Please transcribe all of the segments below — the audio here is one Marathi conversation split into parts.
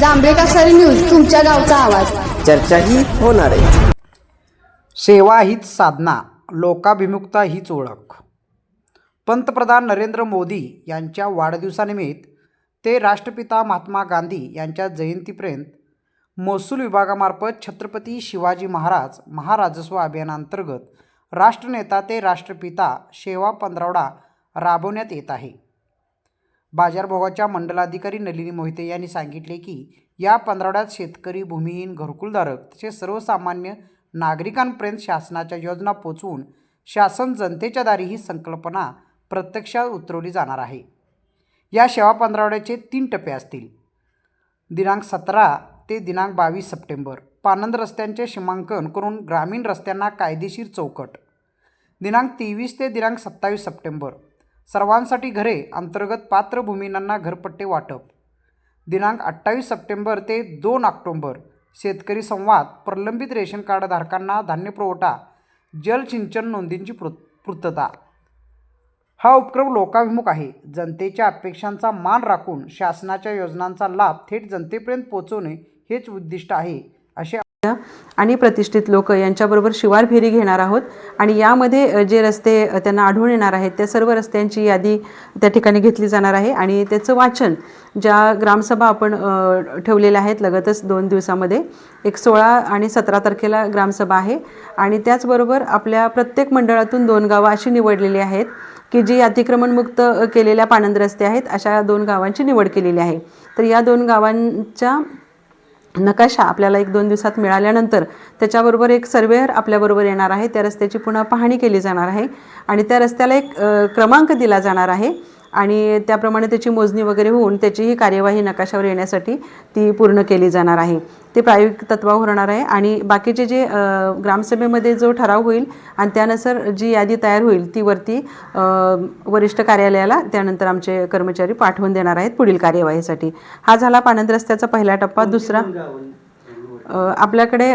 जांभेका सरी न्यूज तुमच्या गावचा आवाज. चर्चाही होणार आहे. सेवा हीच साधना लोकाभिमुखता हीच ओळख. पंतप्रधान नरेंद्र मोदी यांच्या वाढदिवसानिमित्त ते राष्ट्रपिता महात्मा गांधी यांच्या जयंतीपर्यंत महसूल विभागामार्फत छत्रपती शिवाजी महाराज महाराजस्व अभियानांतर्गत राष्ट्रनेता ते राष्ट्रपिता सेवा पंधरवडा राबवण्यात येत आहे. बाजारभावाच्या मंडलाधिकारी नलिनी मोहिते यांनी सांगितले की या पंधरवड्यात शेतकरी भूमिहीन घरकुलधारक तसेच सर्वसामान्य नागरिकांपर्यंत शासनाच्या योजना पोचवून शासन जनतेच्या दारी ही संकल्पना प्रत्यक्षात उतरवली जाणार आहे. या सेवा पंधरवड्याचे तीन टप्पे असतील. दिनांक सतरा ते दिनांक बावीस सप्टेंबर. पानंद रस्त्यांचे सीमांकन करून ग्रामीण रस्त्यांना कायदेशीर चौकट. दिनांक तेवीस ते दिनांक सत्तावीस सप्टेंबर. सर्वांसाठी घरे अंतर्गत पात्र भूमिनांना घरपट्टे वाटप. दिनांक अठ्ठावीस सप्टेंबर ते दोन ऑक्टोंबर शेतकरी संवाद प्रलंबित रेशन कार्ड धारकांना धान्य पुरवठा जलसिंचन नोंदींची पूर्त पूर्तता हा उपक्रम लोकाभिमुख आहे. जनतेच्या अपेक्षांचा मान राखून शासनाच्या योजनांचा लाभ थेट जनतेपर्यंत पोहोचवणे हेच उद्दिष्ट आहे असे आणि प्रतिष्ठित लोक यांच्याबरोबर शिवार फेरी घेणार आहोत. आणि यामध्ये जे रस्ते त्यांना आढळून येणार आहेत त्या सर्व रस्त्यांची यादी त्या ठिकाणी घेतली जाणार आहे. आणि त्याचं वाचन ज्या ग्रामसभा आपण ठेवलेल्या आहेत लगतच दोन दिवसामध्ये एक सोळा आणि सतरा तारखेला ग्रामसभा आहे. आणि त्याचबरोबर आपल्या प्रत्येक मंडळातून दोन गावं अशी निवडलेली आहेत की जी अतिक्रमणमुक्त केलेल्या पाणंद रस्ते आहेत अशा दोन गावांची निवड केलेली आहे. तर या दोन गावांच्या नकाशा आपल्याला एक दोन दिवसात मिळाल्यानंतर त्याच्याबरोबर एक सर्वेअर आपल्याबरोबर येणार आहे. त्या रस्त्याची पुन्हा पाहणी केली जाणार आहे आणि त्या रस्त्याला एक क्रमांक दिला जाणार आहे. आणि त्याप्रमाणे त्याची मोजणी वगैरे होऊन त्याचीही कार्यवाही नकाशावर येण्यासाठी ती पूर्ण केली जाणार आहे. ते प्रायोगिक तत्वावर होणार आहे आणि बाकीचे जे ग्रामसभेमध्ये जो ठराव होईल आणि त्यानुसार जी यादी तयार होईल ती वरती वरिष्ठ कार्यालयाला त्यानंतर आमचे कर्मचारी पाठवून देणार आहेत पुढील कार्यवाहीसाठी. हा झाला पानंद रस्त्याचा पहिला टप्पा. दुसरा आपल्याकडे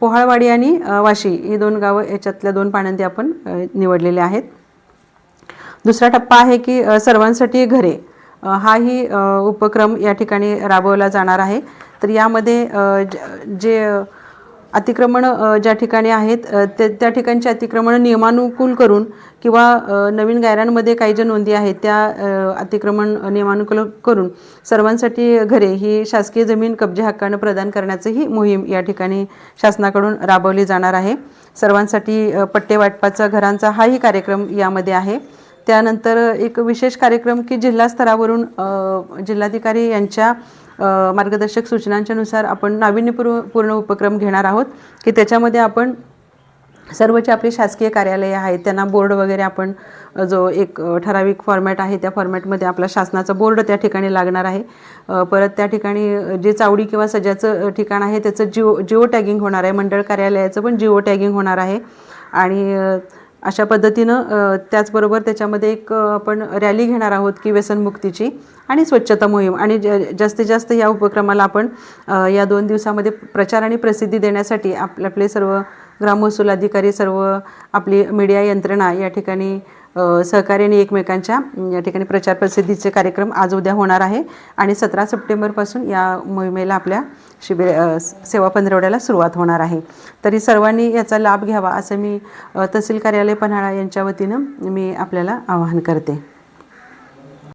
पोहाळवाडी आणि वाशी. ही दोन गावं याच्यातल्या दोन पाणंदी आपण निवडलेले आहेत. दुसरा टप्पा आहे की सर्वांसाठी घरे. हाही उपक्रम या ठिकाणी राबवला जाणार आहे. तर यामध्ये ज- जे अतिक्रमण ज्या ठिकाणी आहेत ते त्या ठिकाणचे अतिक्रमण नियमानुकूल करून किंवा नवीन गायरांमध्ये काही ज्या नोंदी आहेत त्या अतिक्रमण नियमानुकूल करून सर्वांसाठी घरे ही शासकीय जमीन कब्जे हक्कानं प्रदान करण्याचंही मोहीम या ठिकाणी शासनाकडून राबवली जाणार आहे. सर्वांसाठी पट्टे वाटपाचा घरांचा हाही कार्यक्रम यामध्ये आहे. त्यानंतर एक विशेष कार्यक्रम की जिल्हा स्तरावरून जिल्हाधिकारी यांच्या मार्गदर्शक सूचनांच्यानुसार आपण नाविन्यपूर्व पूर्ण उपक्रम घेणार आहोत की त्याच्यामध्ये आपण सर्व जे आपली शासकीय कार्यालये आहेत त्यांना बोर्ड वगैरे आपण जो एक ठराविक फॉर्मॅट आहे त्या फॉर्मॅटमध्ये आपला शासनाचा बोर्ड त्या ठिकाणी लागणार आहे. परत त्या ठिकाणी जे चावडी किंवा सज्जाचं ठिकाण आहे त्याचं जिओ जिओ टॅगिंग होणार आहे मंडळ कार्यालयाचं पण जिओ टॅगिंग होणार आहे. आणि अशा पद्धतीनं त्याचबरोबर त्याच्यामध्ये एक आपण रॅली घेणार आहोत की व्यसनमुक्तीची आणि स्वच्छता मोहीम. आणि ज जास्तीत जास्त या उपक्रमाला आपण या दोन दिवसामध्ये प्रचार आणि प्रसिद्धी देण्यासाठी आपले आपले सर्व ग्रामहसूल अधिकारी सर्व आपली मीडिया यंत्रणा या ठिकाणी सहकार्याने एकमेकांच्या या ठिकाणी प्रचार प्रसिद्धीचे कार्यक्रम आज उद्या होणार आहे. आणि सतरा सप्टेंबरपासून या मोहिमेला आपल्या शिबिर सेवा पंधरवड्याला सुरुवात होणार आहे. तरी सर्वांनी याचा लाभ घ्यावा असं मी तहसील कार्यालय पन्हाळा यांच्या वतीनं मी आपल्याला आवाहन करते.